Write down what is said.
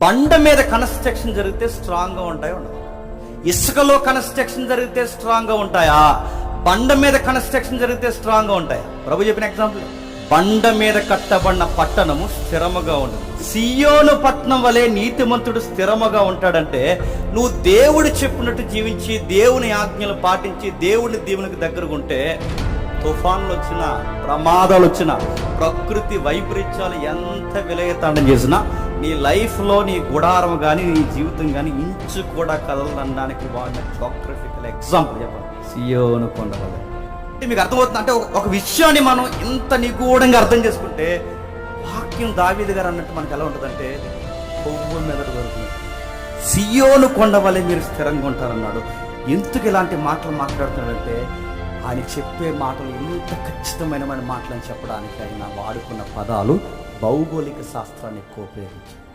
బండ మీద కన్స్ట్రక్షన్ జరిగితే స్ట్రాంగ్గా ఉంటాయి ఉండవు. ఇసుకలో కన్స్ట్రక్షన్ జరిగితే స్ట్రాంగ్గా ఉంటాయా? బండ మీద కన్స్ట్రక్షన్ జరిగితే స్ట్రాంగ్గా ఉంటాయా? ప్రభు చెప్పిన ఎగ్జాంపుల్. బండ మీద కట్టబడిన పట్టణము స్థిరముగా ఉండదు సియోను పట్నం వలె నీతిమంతుడు స్థిరముగా ఉంటాడంటే నువ్వు దేవుడు చెప్పినట్టు జీవించి దేవుని ఆజ్ఞలు పాటించి దేవుని దేవునికి దగ్గరగా ఉంటే తుఫాన్లు వచ్చినా ప్రమాదాలు వచ్చినా ప్రకృతి వైపరీత్యాలు ఎంత విలయతాండం చేసినా నీ లైఫ్లో నీ గుడారం కానీ నీ జీవితం కానీ ఇంచు కూడా కదలనడానికి వాడిన జోగ్రఫికల్ ఎగ్జాంపుల్ చెప్పండి. సియోను కొండవలే. మీకు అర్థమవుతుంది అంటే ఒక- విషయాన్ని మనం ఇంత నిగూఢంగా అర్థం చేసుకుంటే వాక్యం దావీది గారు అన్నట్టు మనకు ఎలా ఉంటుందంటే కొవ్వు మెదడు దొరుకుతుంది సియోను కొండ వల్లే మీరు స్థిరంగా ఉంటారన్నాడు. ఎందుకు ఇలాంటి మాటలు మాట్లాడుతున్నాడంటే ఆయన చెప్పే మాటలు ఎంత ఖచ్చితమైన మాటలు అని చెప్పడానికి ఆయన వాడుకున్న పదాలు భౌగోళిక శాస్త్రాన్ని ఎక్కువ ఉపయోగించారు